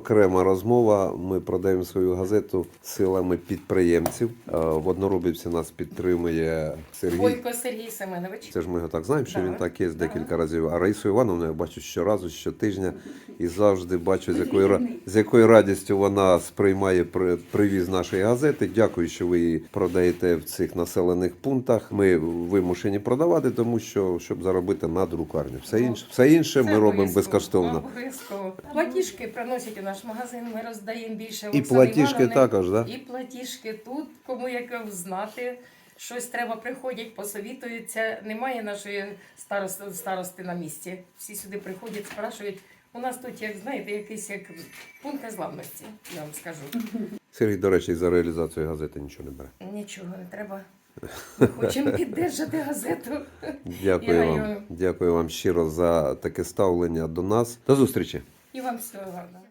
Окрема розмова. Ми продаємо свою газету силами підприємців. Е, В Одноробівці нас підтримує Сергій. Бойко Сергій Семенович. Це ж ми його так знаємо, що Так, він так є декілька разів. А Раїсу Івановну я бачу щоразу, щотижня і завжди бачу, з якою, з якою радістю вона сприймає при- привіз нашої газети. Дякую, що ви її продаєте в цих населених пунктах. Ми вимушені продавати, тому що щоб заробити на друкарню. Все інше, все інше ми робимо безкоштовно. Обов'язково. Платіжки приносять наш магазин, ми роздаємо більше. І платіжки Івановни. також, да? І платіжки тут, кому як знати. Щось треба, приходять, посовітуються. Немає нашої старости, старости на місці. Всі сюди приходять, спрашують. У нас тут, як знаєте, якийсь як пункт незламності, я вам скажу. Сергій, до речі, за реалізацію газети нічого не бере. Нічого не треба. Ми хочемо піддержати газету. Дякую Я вам. Дякую вам щиро за таке ставлення до нас. До зустрічі. І вам всього гарного.